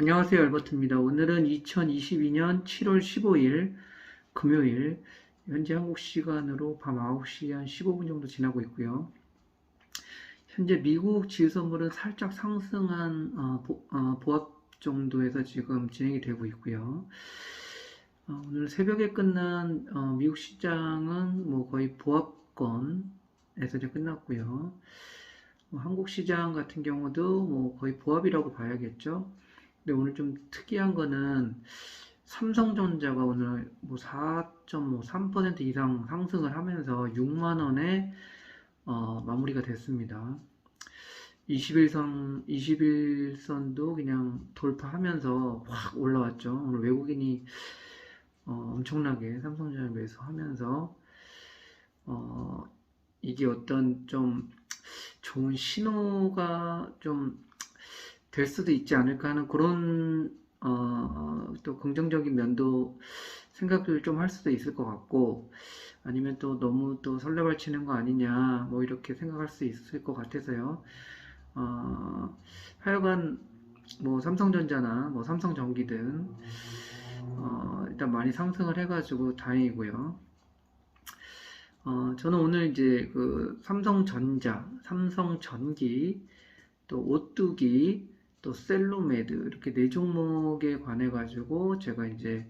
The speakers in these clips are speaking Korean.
안녕하세요. 알버트입니다. 오늘은 2022년 7월 15일 금요일 현재 한국 시간으로 밤 9시 한 15분 정도 지나고 있고요. 현재 미국 지수선물은 살짝 상승한 어, 보, 합 정도에서 지금 진행이 되고 있고요. 어, 오늘 새벽에 끝난 어, 미국 시장은 뭐 거의 보합권에서 이제 끝났고요. 뭐 한국 시장 같은 경우도 뭐 거의 보합이라고 봐야겠죠. 근데 오늘 좀 특이한 거는 삼성전자가 오늘 뭐4.3% 이상 상승을 하면서 6만 원에 어, 마무리가 됐습니다. 21선 21선도 그냥 돌파하면서 확 올라왔죠. 오늘 외국인이 어, 엄청나게 삼성전자 매수하면서 어, 이게 어떤 좀 좋은 신호가 좀 될 수도 있지 않을까 하는 그런 어, 또 긍정적인 면도 생각을 좀 할 수도 있을 것 같고 아니면 또 너무 또 설레발치는 거 아니냐 뭐 이렇게 생각할 수 있을 것 같아서요. 어, 하여간 뭐 삼성전자나 뭐 삼성전기든 어, 일단 많이 상승을 해가지고 다행이고요. 어, 저는 오늘 이제 그 삼성전자, 삼성전기, 또 오뚜기, 또 셀로메드 이렇게 네 종목에 관해 가지고 제가 이제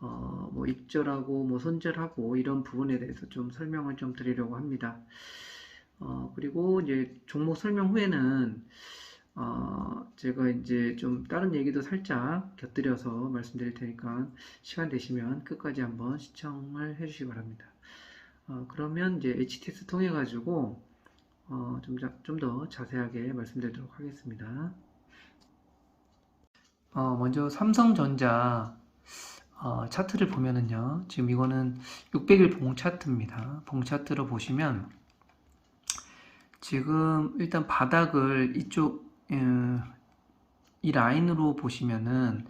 어, 뭐 익절하고 뭐 손절하고 이런 부분에 대해서 좀 설명을 좀 드리려고 합니다. 어, 그리고 이제 종목 설명 후에는 어, 제가 이제 좀 다른 얘기도 살짝 곁들여서 말씀드릴 테니까 시간 되시면 끝까지 한번 시청을 해주시기 바랍니다. 어, 그러면 이제 HTS 통해 가지고 어, 좀더 자세하게 말씀드리도록 하겠습니다. 어, 먼저 삼성전자 어, 차트를 보면은요. 지금 이거는 600일 봉 차트입니다. 봉 차트로 보시면 지금 일단 바닥을 이쪽 음, 이 라인으로 보시면은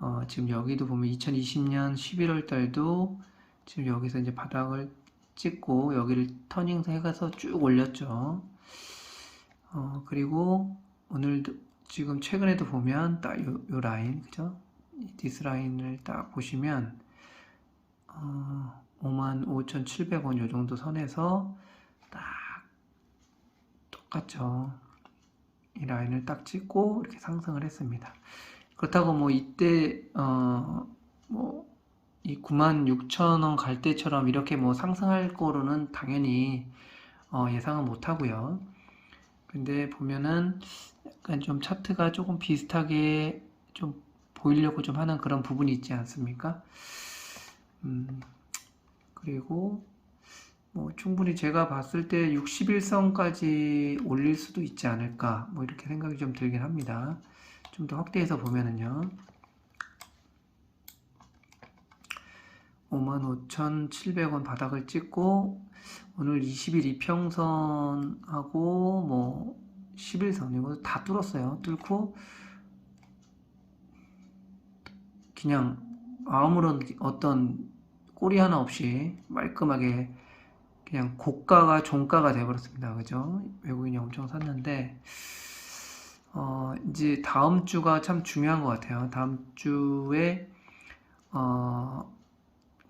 어, 지금 여기도 보면 2020년 11월 달도 지금 여기서 이제 바닥을 찍고 여기를 터닝 해가서 쭉 올렸죠. 어, 그리고 오늘도 지금 최근에도 보면 딱 요 요 라인 그죠? 디스 라인을 딱 보시면 어, 55,700원 요 정도 선에서 딱 똑같죠. 이 라인을 딱 찍고 이렇게 상승을 했습니다. 그렇다고 뭐 이때 어 뭐 이 96,000원 갈 때처럼 이렇게 뭐 상승할 거로는 당연히 어 예상은 못 하고요. 근데 보면은 약간 좀 차트가 조금 비슷하게 좀 보이려고 좀 하는 그런 부분이 있지 않습니까? 음, 그리고 뭐 충분히 제가 봤을 때 61선까지 올릴 수도 있지 않을까 뭐 이렇게 생각이 좀 들긴 합니다. 좀 더 확대해서 보면은요. 55,700원 바닥을 찍고 오늘 20일 이평선하고 뭐 11선 이거 다 뚫었어요. 뚫고 그냥 아무런 어떤 꼬리 하나 없이 말끔하게 그냥 고가가 종가가 돼버렸습니다. 그죠? 외국인이 엄청 샀는데 어, 이제 다음 주가 참 중요한 것 같아요. 다음 주에 어,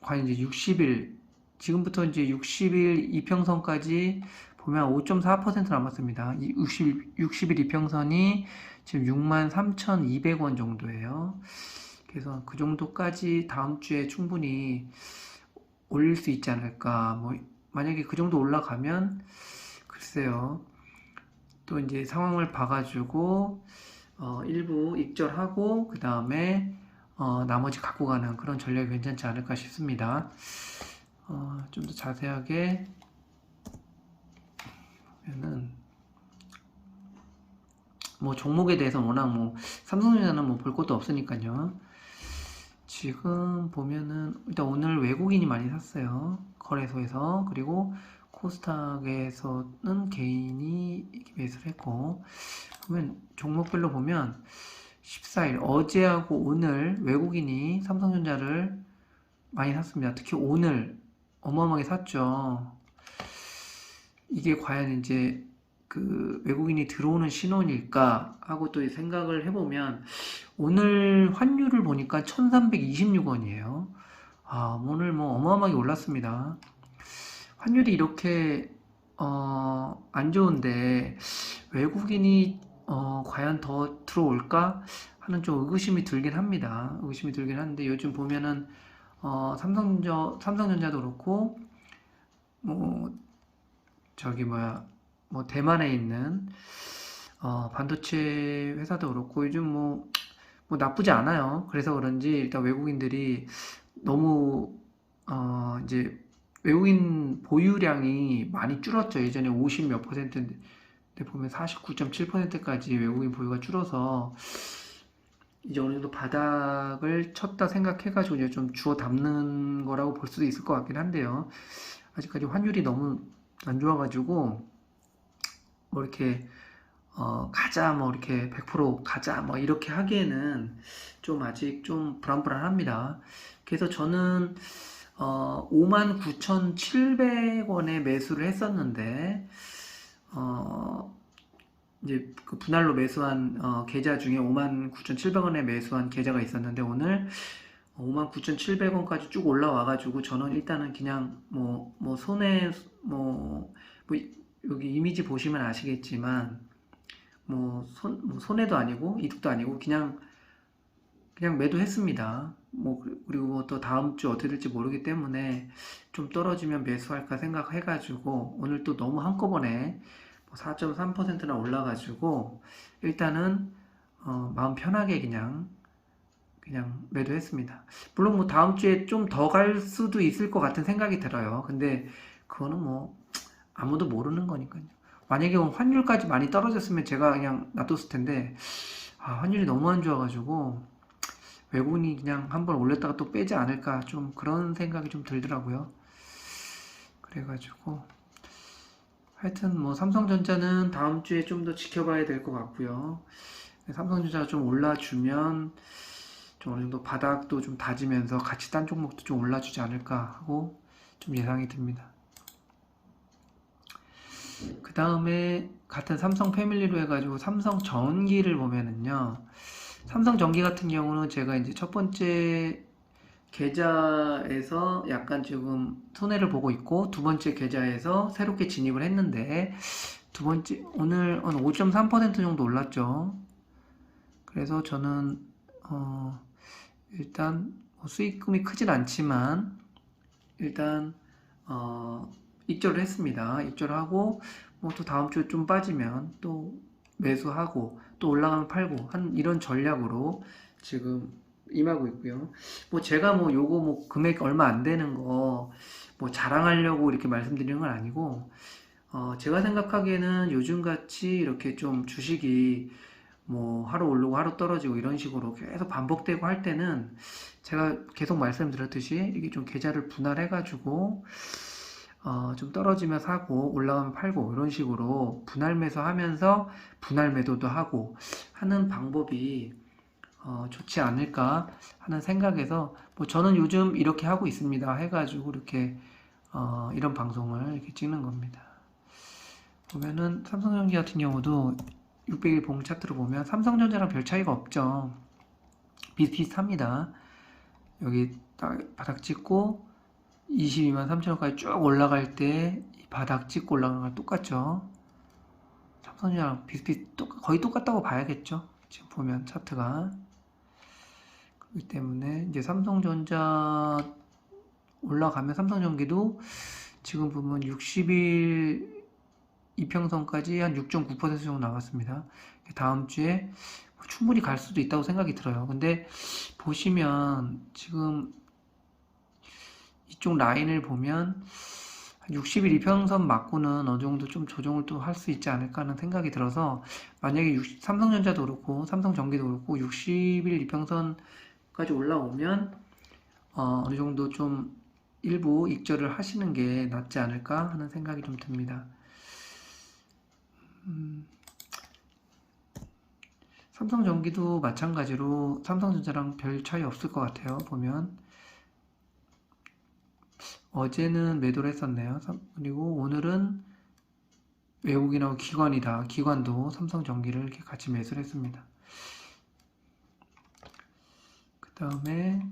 과연 이제 60일 지금부터 이제 60일 이평선까지 보면 5.4% 남았습니다. 60, 60일 이평선이 지금 63,200원 정도예요. 그래서 그 정도까지 다음 주에 충분히 올릴 수 있지 않을까. 뭐, 만약에 그 정도 올라가면, 글쎄요. 또 이제 상황을 봐가지고, 어, 일부 입절하고, 그 다음에, 어, 나머지 갖고 가는 그런 전략이 괜찮지 않을까 싶습니다. 어, 좀 더 자세하게 보면은 뭐 종목에 대해서 워낙 뭐 삼성전자는 뭐 볼 것도 없으니까요. 지금 보면은 일단 오늘 외국인이 많이 샀어요. 거래소에서 그리고 코스닥에서는 개인이 매수를 했고 보면 종목별로 보면 14일 어제하고 오늘 외국인이 삼성전자를 많이 샀습니다. 특히 오늘 어마어마하게 샀죠. 이게 과연 이제 그 외국인이 들어오는 신호일까 하고 또 생각을 해보면 오늘 환율을 보니까 1326원이에요. 아, 오늘 뭐 어마어마하게 올랐습니다. 환율이 이렇게 어, 안 좋은데 외국인이 어, 과연 더 들어올까 하는 좀 의구심이 들긴 합니다. 의구심이 들긴 하는데 요즘 보면은 어, 삼성전 삼성전자도 그렇고 뭐 저기 뭐야 뭐 대만에 있는 어, 반도체 회사도 그렇고 요즘 뭐, 뭐 나쁘지 않아요. 그래서 그런지 일단 외국인들이 너무 어, 이제 외국인 보유량이 많이 줄었죠. 예전에 50 몇 퍼센트인데 보면 49.7%까지 외국인 보유가 줄어서 이제 어느 정도 바닥을 쳤다 생각해가지고 이제 좀 주워 담는 거라고 볼 수도 있을 것 같긴 한데요. 아직까지 환율이 너무 안 좋아가지고 뭐 이렇게 어, 가자 뭐 이렇게 100% 가자 뭐 이렇게 하기에는 좀 아직 좀 불안불안합니다. 그래서 저는 어, 59,700원에 매수를 했었는데 어, 이제 그 분할로 매수한 어, 계좌 중에 59,700원에 매수한 계좌가 있었는데 오늘 59,700원까지 쭉 올라와가지고 저는 일단은 그냥 뭐, 뭐 손에 뭐, 뭐 여기 이미지 보시면 아시겠지만 뭐, 손, 뭐 손해도 아니고 이득도 아니고 그냥 그냥 매도했습니다. 뭐 그리고 뭐 또 다음 주 어떻게 될지 모르기 때문에 좀 떨어지면 매수할까 생각해가지고 오늘 또 너무 한꺼번에 4.3%나 올라가지고 일단은 어, 마음 편하게 그냥 그냥 매도했습니다. 물론 뭐 다음 주에 좀 더 갈 수도 있을 것 같은 생각이 들어요. 근데 그거는 뭐 아무도 모르는 거니까요. 만약에 환율까지 많이 떨어졌으면 제가 그냥 놔뒀을 텐데 아, 환율이 너무 안 좋아가지고 외국인이 그냥 한번 올렸다가 또 빼지 않을까 좀 그런 생각이 좀 들더라고요. 그래가지고 하여튼 뭐 삼성전자는 다음 주에 좀 더 지켜봐야 될 것 같고요. 삼성전자가 좀 올라주면 좀 어느 정도 바닥도 좀 다지면서 같이 딴 종목도 좀 올라주지 않을까 하고 좀 예상이 듭니다. 그 다음에 같은 삼성 패밀리로 해가지고 삼성 전기를 보면은요. 삼성 전기 같은 경우는 제가 이제 첫 번째 계좌에서 약간 지금 손해를 보고 있고 두 번째 계좌에서 새롭게 진입을 했는데 두 번째 오늘 한 5.3% 정도 올랐죠. 그래서 저는 어 일단 뭐 수익금이 크진 않지만 일단 어 입절을 했습니다. 입절을 하고 뭐 또 다음 주에 좀 빠지면 또 매수하고 또 올라가면 팔고 한 이런 전략으로 지금 임하고 있고요. 뭐 제가 뭐 요거 뭐 금액 얼마 안 되는 거 뭐 자랑하려고 이렇게 말씀드리는 건 아니고 어 제가 생각하기에는 요즘 같이 이렇게 좀 주식이 뭐 하루 오르고 하루 떨어지고 이런 식으로 계속 반복되고 할 때는 제가 계속 말씀드렸듯이 이게 좀 계좌를 분할해 가지고 어, 좀 떨어지면 사고 올라가면 팔고 이런 식으로 분할 매수하면서 분할 매도도 하고 하는 방법이 어, 좋지 않을까 하는 생각에서 뭐 저는 요즘 이렇게 하고 있습니다 해가지고 이렇게 어, 이런 방송을 이렇게 찍는 겁니다. 보면은 삼성전기 같은 경우도 600일 봉 차트로 보면 삼성전자랑 별 차이가 없죠. 비슷비슷합니다. 여기 딱 바닥 찍고 22만 3천원까지 쭉 올라갈 때 바닥 찍고 올라가는 건 똑같죠. 삼성전자랑 비슷비슷 거의 똑같다고 봐야겠죠. 지금 보면 차트가 그렇기 때문에 이제 삼성전자 올라가면 삼성전기도 지금 보면 60일 이평선까지 한 6.9% 정도 나왔습니다. 다음 주에 충분히 갈 수도 있다고 생각이 들어요. 근데 보시면 지금 이쪽 라인을 보면 60일 이평선 맞고는 어느 정도 좀 조정을 또 할 수 있지 않을까 하는 생각이 들어서 만약에 60, 삼성전자도 그렇고 삼성전기도 그렇고 60일 이평선까지 올라오면 어, 어느 정도 좀 일부 익절을 하시는 게 낫지 않을까 하는 생각이 좀 듭니다. 음, 삼성전기도 마찬가지로 삼성전자랑 별 차이 없을 것 같아요. 보면 어제는 매도를 했었네요. 그리고 오늘은 외국인하고 기관이다. 기관도 삼성전기를 이렇게 같이 매수를 했습니다. 그 다음에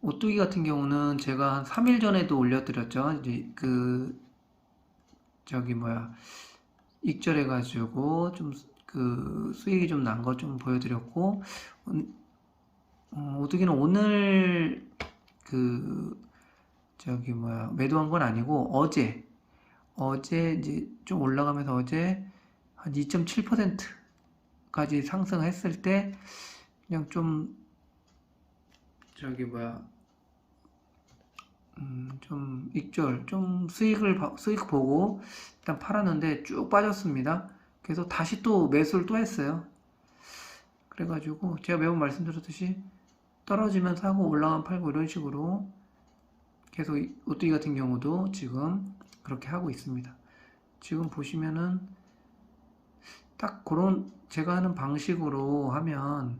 오뚜기 같은 경우는 제가 한 3일 전에도 올려드렸죠. 이제 그 저기 뭐야 익절해가지고 좀 그 수익이 좀난거좀 보여드렸고 음, 어, 오뚜기는 오늘 그 저기 뭐야 매도한 건 아니고 어제 어제 이제 좀 올라가면서 어제 한 2.7%까지 상승했을 때 그냥 좀 저기 뭐야 음, 좀 익절 좀 수익을 봐- 수익 보고 일단 팔았는데 쭉 빠졌습니다. 그래서 다시 또 매수를 또 했어요. 그래가지고 제가 매번 말씀드렸듯이 떨어지면 사고 올라가면 팔고 이런 식으로 계속 이 오뚜기 같은 경우도 지금 그렇게 하고 있습니다. 지금 보시면은 딱 그런 제가 하는 방식으로 하면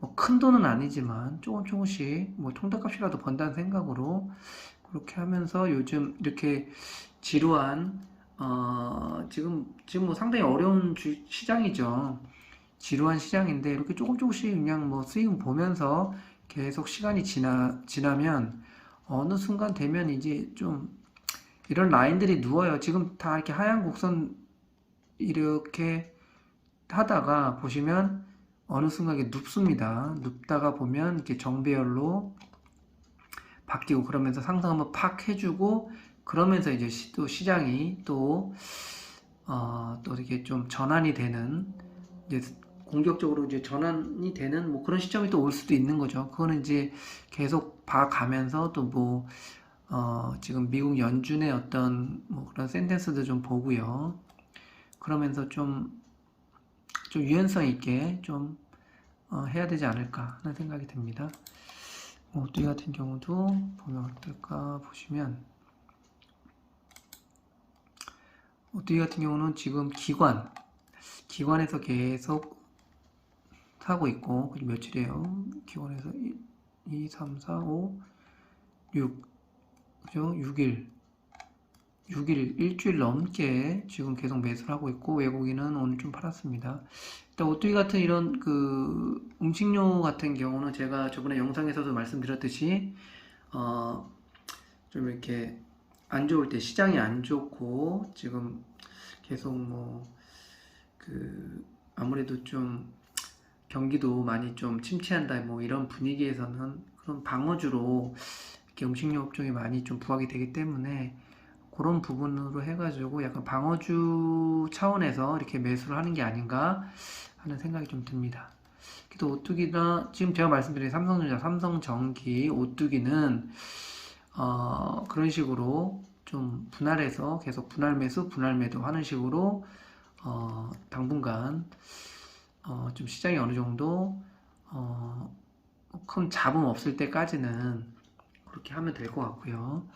뭐 큰 돈은 아니지만 조금 조금씩 뭐 통닭값이라도 번다는 생각으로 그렇게 하면서 요즘 이렇게 지루한 어 지금 지금 뭐 상당히 어려운 주- 시장이죠. 지루한 시장인데 이렇게 조금 조금씩 그냥 뭐 수익 보면서 계속 시간이 지나 지나면 어느 순간 되면 이제 좀 이런 라인들이 누워요. 지금 다 이렇게 하얀 곡선 이렇게 하다가 보시면 어느 순간 이게 눕습니다. 눕다가 보면 이렇게 정배열로 바뀌고 그러면서 상승 한번 팍 해주고 그러면서 이제 시- 또 시장이 또, 어, 또 이렇게 좀 전환이 되는 이제 공격적으로 이제 전환이 되는 뭐 그런 시점이 또 올 수도 있는 거죠. 그거는 이제 계속 봐가면서 또 뭐, 어, 지금 미국 연준의 어떤 뭐 그런 센텐스도 좀 보고요. 그러면서 좀, 좀 유연성 있게 좀 어, 해야 되지 않을까 하는 생각이 듭니다. 오뚜기 같은 경우도 보면 어떨까 보시면 오뚜기 같은 경우는 지금 기관 기관에서 계속 사고 있고 며칠이에요? 기관에서 1, 2, 3, 4, 5, 6 그죠? 6일 6일 일주일 넘게 지금 계속 매수를 하고 있고 외국인은 오늘 좀 팔았습니다. 일단 오뚜기 같은 이런 그 음식료 같은 경우는 제가 저번에 영상에서도 말씀드렸듯이 어 좀 이렇게 안 좋을 때 시장이 안 좋고 지금 계속 뭐 그 아무래도 좀 경기도 많이 좀 침체한다 뭐 이런 분위기에서는 그런 방어주로 이렇게 음식료 업종이 많이 좀 부각이 되기 때문에 그런 부분으로 해가지고 약간 방어주 차원에서 이렇게 매수를 하는 게 아닌가 하는 생각이 좀 듭니다. 또 오뚜기나 지금 제가 말씀드린 삼성전자, 삼성전기, 오뚜기는 어, 그런 식으로 좀 분할해서 계속 분할 매수, 분할 매도 하는 식으로 어, 당분간 어, 좀 시장이 어느 정도 어, 큰 잡음 없을 때까지는 그렇게 하면 될 것 같고요.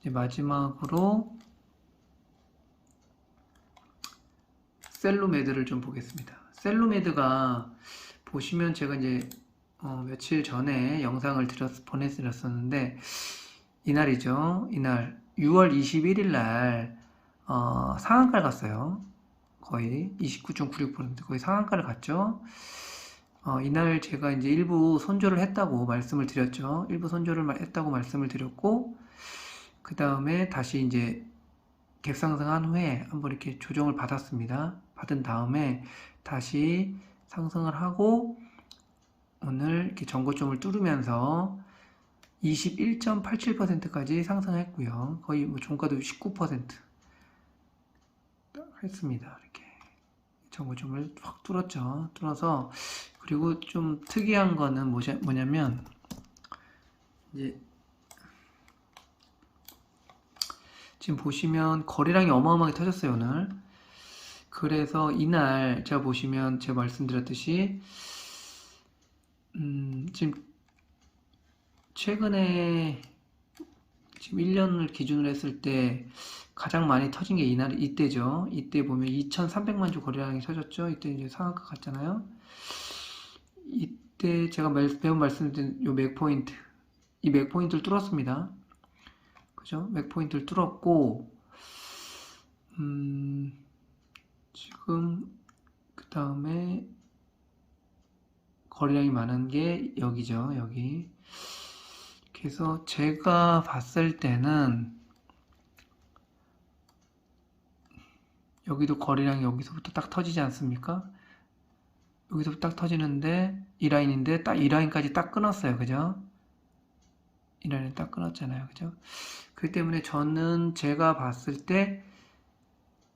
이제 마지막으로 셀로메드를 좀 보겠습니다. 셀로메드가 보시면 제가 이제 어, 며칠 전에 영상을 드렸, 보내드렸었는데 이날이죠. 이날 6월 21일 날 어, 상한가를 갔어요. 거의 29.96% 거의 상한가를 갔죠. 어, 이날 제가 이제 일부 손절을 했다고 말씀을 드렸죠. 일부 손절을 마- 했다고 말씀을 드렸고 그 다음에 다시 이제 갭상승한 후에 한번 이렇게 조정을 받았습니다. 받은 다음에 다시 상승을 하고 오늘 이렇게 전고점을 뚫으면서 21.87%까지 상승했고요. 거의 뭐 종가도 19% 했습니다. 이렇게 전고점을 확 뚫었죠. 뚫어서 그리고 좀 특이한 거는 뭐냐- 뭐냐면 이제 지금 보시면 거래량이 어마어마하게 터졌어요, 오늘. 그래서 이날 제가 보시면 제가 말씀드렸듯이 음, 지금 최근에 지금 1년을 기준으로 했을 때 가장 많이 터진 게 이날 이때죠. 이때 보면 2,300만 주 거래량이 터졌죠. 이때 이제 상한가 갔잖아요. 이때 제가 말- 매번 말씀드린 요 맥포인트 이 맥포인트를 뚫었습니다. 그죠? 맥포인트를 뚫었고, 음, 지금, 그 다음에, 거래량이 많은 게 여기죠, 여기. 그래서 제가 봤을 때는, 여기도 거래량이 여기서부터 딱 터지지 않습니까? 여기서부터 딱 터지는데, 이 라인인데, 딱 이 라인까지 딱 끊었어요, 그죠? 이 라인을 딱 끊었잖아요, 그죠? 그렇기 때문에 저는 제가 봤을 때,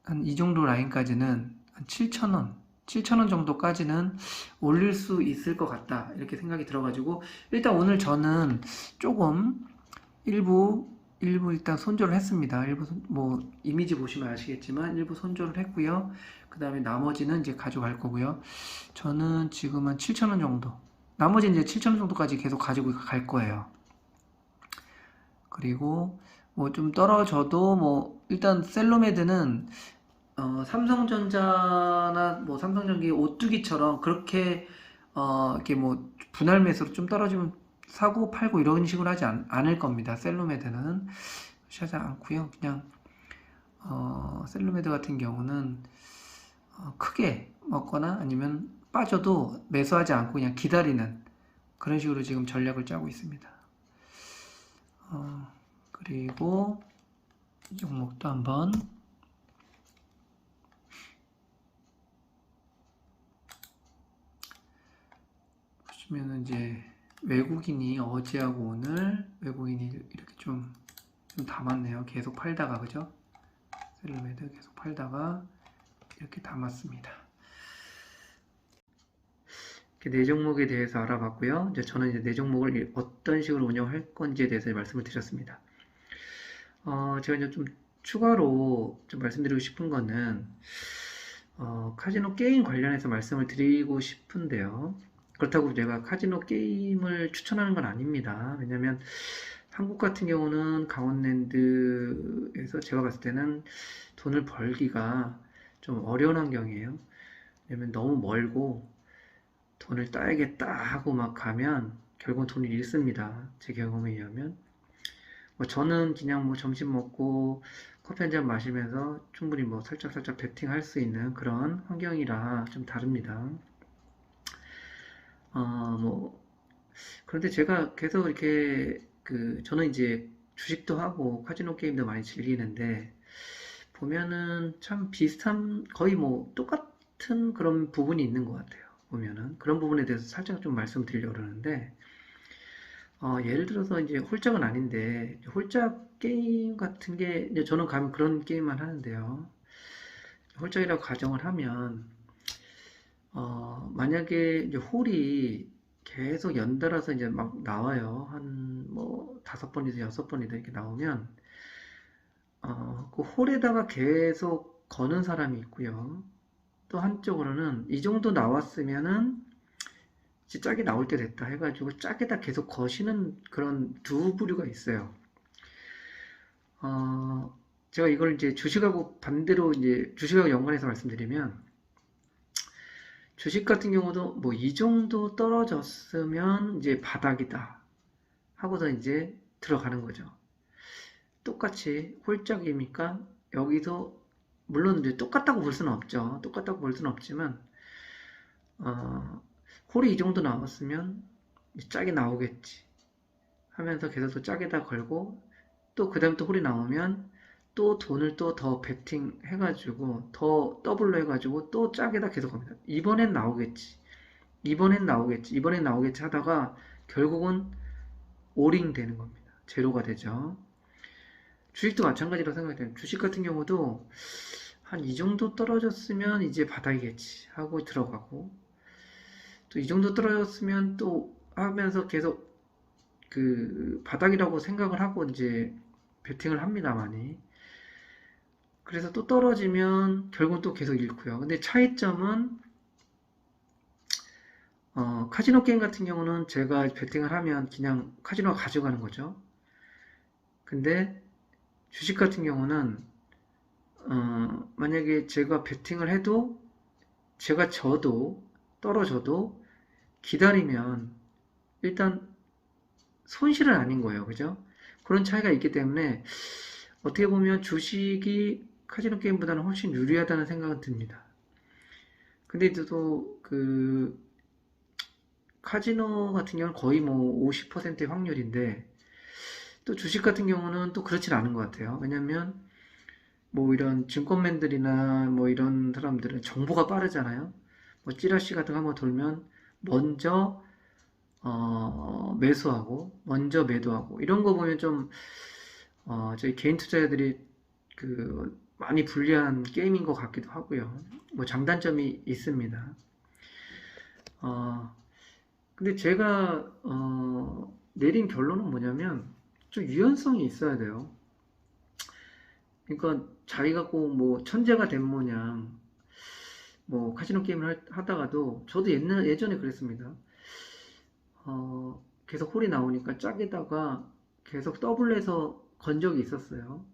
한 이 정도 라인까지는 한 7,000원, 7,000원 정도까지는 올릴 수 있을 것 같다. 이렇게 생각이 들어가지고, 일단 오늘 저는 조금 일부, 일부 일단 손절을 했습니다. 일부, 손- 뭐, 이미지 보시면 아시겠지만, 일부 손절을 했고요. 그 다음에 나머지는 이제 가져갈 거고요. 저는 지금 한 7,000원 정도. 나머지 이제 7,000원 정도까지 계속 가지고 갈 거예요. 그리고 뭐 좀 떨어져도 뭐 일단 셀로메드는 어, 삼성전자나 뭐 삼성전기 오뚜기처럼 그렇게 어, 이렇게 뭐 분할 매수로 좀 떨어지면 사고 팔고 이런 식으로 하지 않, 않을 겁니다. 셀로메드는 하지 않고요. 그냥 어, 셀로메드 같은 경우는 어, 크게 먹거나 아니면 빠져도 매수하지 않고 그냥 기다리는 그런 식으로 지금 전략을 짜고 있습니다. 어, 그리고 이 종목도 한번 보시면은 이제 외국인이 어제하고 오늘 외국인이 이렇게 좀, 좀 담았네요. 계속 팔다가 그죠? 셀러메드 계속 팔다가 이렇게 담았습니다. 이렇게 네 종목에 대해서 알아봤고요. 이제 저는 이제 네 종목을 어떤 식으로 운영할 건지에 대해서 말씀을 드렸습니다. 어, 제가 이제 좀 추가로 좀 말씀드리고 싶은 거는 어, 카지노 게임 관련해서 말씀을 드리고 싶은데요. 그렇다고 제가 카지노 게임을 추천하는 건 아닙니다. 왜냐면 한국 같은 경우는 강원랜드에서 제가 봤을 때는 돈을 벌기가 좀 어려운 환경이에요. 왜냐면 너무 멀고 돈을 따야겠다 하고 막 가면 결국은 돈을 잃습니다. 제 경험에 의하면. 뭐 저는 그냥 뭐 점심 먹고 커피 한 잔 마시면서 충분히 뭐 살짝 살짝 베팅 할 수 있는 그런 환경이라 좀 다릅니다. 어, 뭐, 그런데 제가 계속 이렇게 그, 저는 이제 주식도 하고 카지노 게임도 많이 즐기는데, 보면은 참 비슷한, 거의 뭐 똑같은 그런 부분이 있는 것 같아요. 보면은. 그런 부분에 대해서 살짝 좀 말씀드리려고 그러는데, 어, 예를 들어서 이제 홀짝은 아닌데, 홀짝 게임 같은 게, 이제 저는 가면 그런 게임만 하는데요. 홀짝이라고 가정을 하면, 어, 만약에 이제 홀이 계속 연달아서 이제 막 나와요. 한 뭐 다섯 번이든 여섯 번이든 이렇게 나오면, 어, 그 홀에다가 계속 거는 사람이 있고요. 또 한쪽으로는 이 정도 나왔으면은 짝이 나올 때 됐다 해가지고 짝에다 계속 거시는 그런 두 부류가 있어요. 어, 제가 이걸 이제 주식하고 반대로 이제 주식하고 연관해서 말씀드리면 주식 같은 경우도 뭐 이 정도 떨어졌으면 이제 바닥이다 하고서 이제 들어가는 거죠. 똑같이 홀짝이니까 여기서 물론 이제 똑같다고 볼 수는 없죠. 똑같다고 볼 수는 없지만 어, 홀이 이 정도 나왔으면 짝이 나오겠지 하면서 계속 또 짝에다 걸고 또 그 다음 또 홀이 나오면 또 돈을 또 더 베팅 해가지고 더 더블로 해가지고 또 짝에다 계속 갑니다. 이번엔 나오겠지. 이번엔 나오겠지. 이번엔 나오겠지 하다가 결국은 오링 되는 겁니다. 제로가 되죠. 주식도 마찬가지로 생각이 돼요. 주식 같은 경우도 한 이 정도 떨어졌으면 이제 바닥이겠지 하고 들어가고 또 이 정도 떨어졌으면 또 하면서 계속 그 바닥이라고 생각을 하고 이제 베팅을 합니다 많이. 그래서 또 떨어지면 결국은 또 계속 잃고요. 근데 차이점은 어, 카지노 게임 같은 경우는 제가 베팅을 하면 그냥 카지노가 가져가는 거죠. 근데 주식 같은 경우는 어, 만약에 제가 베팅을 해도 제가 져도 떨어져도 기다리면 일단 손실은 아닌 거예요. 그죠? 그런 차이가 있기 때문에 어떻게 보면 주식이 카지노 게임보다는 훨씬 유리하다는 생각은 듭니다. 근데 또 그 카지노 같은 경우는 거의 뭐 50%의 확률인데 또 주식 같은 경우는 또 그렇진 않은 것 같아요. 왜냐면 뭐 이런 증권맨들이나 뭐 이런 사람들은 정보가 빠르잖아요. 뭐 찌라시 같은 거 한번 돌면 먼저 어, 매수하고 먼저 매도하고 이런 거 보면 좀 어, 저희 개인 투자자들이 그 많이 불리한 게임인 것 같기도 하고요. 뭐 장단점이 있습니다. 어, 근데 제가 어, 내린 결론은 뭐냐면 좀 유연성이 있어야 돼요. 그러니까 자기가 꼭 뭐 천재가 된 모양 뭐 카지노 게임을 할- 하다가도 저도 옛날 예전에 그랬습니다. 어, 계속 홀이 나오니까 짝에다가 계속 더블해서 건 적이 있었어요.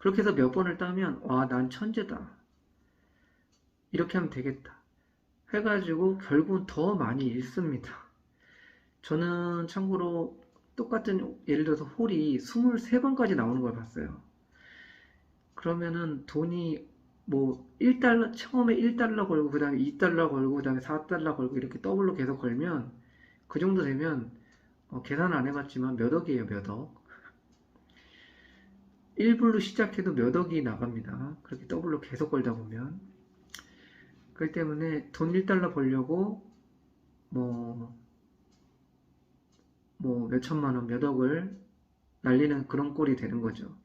그렇게 해서 몇 번을 따면 와, 난 천재다. 이렇게 하면 되겠다. 해가지고 결국은 더 많이 잃습니다. 저는 참고로 똑같은 예를 들어서 홀이 23번까지 나오는 걸 봤어요. 그러면은 돈이 뭐 1달러, 처음에 1달러 걸고, 그 다음에 2달러 걸고, 그 다음에 4달러 걸고, 이렇게 더블로 계속 걸면, 그 정도 되면, 어, 계산 안 해봤지만 몇 억이에요, 몇 억. 1불로 시작해도 몇 억이 나갑니다. 그렇게 더블로 계속 걸다 보면. 그렇기 때문에 돈 1달러 벌려고, 뭐, 뭐, 몇 천만 원, 몇 억을 날리는 그런 꼴이 되는 거죠.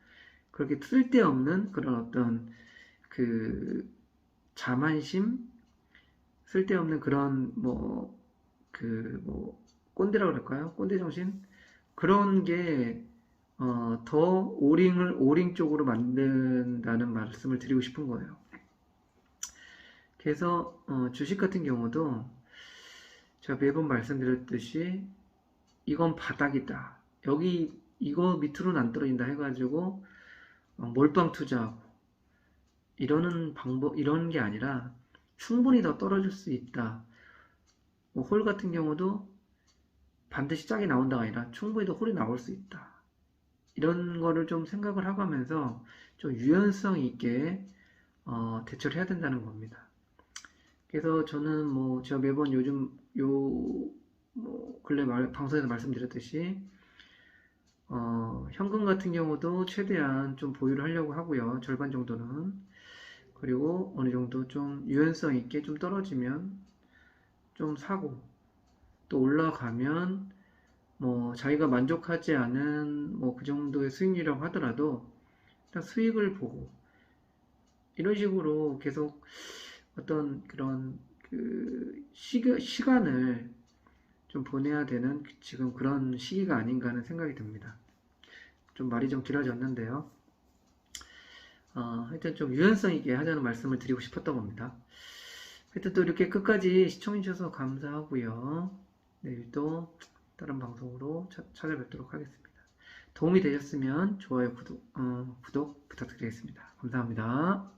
그렇게 쓸데없는 그런 어떤 그 자만심, 쓸데없는 그런 뭐 그 뭐 꼰대라고 그럴까요? 꼰대 정신 그런 게 어, 더 오링을 오링 쪽으로 만든다는 말씀을 드리고 싶은 거예요. 그래서 어, 주식 같은 경우도 제가 매번 말씀드렸듯이 이건 바닥이다. 여기 이거 밑으로는 안 떨어진다 해가지고 어, 몰빵 투자하고 이러는 방법 이런 게 아니라 충분히 더 떨어질 수 있다. 뭐 홀 같은 경우도 반드시 짝이 나온다가 아니라 충분히 더 홀이 나올 수 있다. 이런 거를 좀 생각을 하고 하면서 좀 유연성 있게 어, 대처를 해야 된다는 겁니다. 그래서 저는 뭐 제가 매번 요즘 요 뭐 근래 말, 방송에서 말씀드렸듯이 어, 현금 같은 경우도 최대한 좀 보유를 하려고 하고요. 절반 정도는. 그리고 어느 정도 좀 유연성 있게 좀 떨어지면 좀 사고 또 올라가면 뭐 자기가 만족하지 않은 뭐 그 정도의 수익률이라고 하더라도 일단 수익을 보고 이런 식으로 계속 어떤 그런 그 시가, 시간을 좀 보내야 되는 지금 그런 시기가 아닌가 하는 생각이 듭니다. 좀 말이 좀 길어졌는데요. 어, 하여튼 좀 유연성 있게 하자는 말씀을 드리고 싶었던 겁니다. 하여튼 또 이렇게 끝까지 시청해주셔서 감사하고요. 내일도 다른 방송으로 차- 찾아뵙도록 하겠습니다. 도움이 되셨으면 좋아요, 구독, 어, 구독 부탁드리겠습니다. 감사합니다.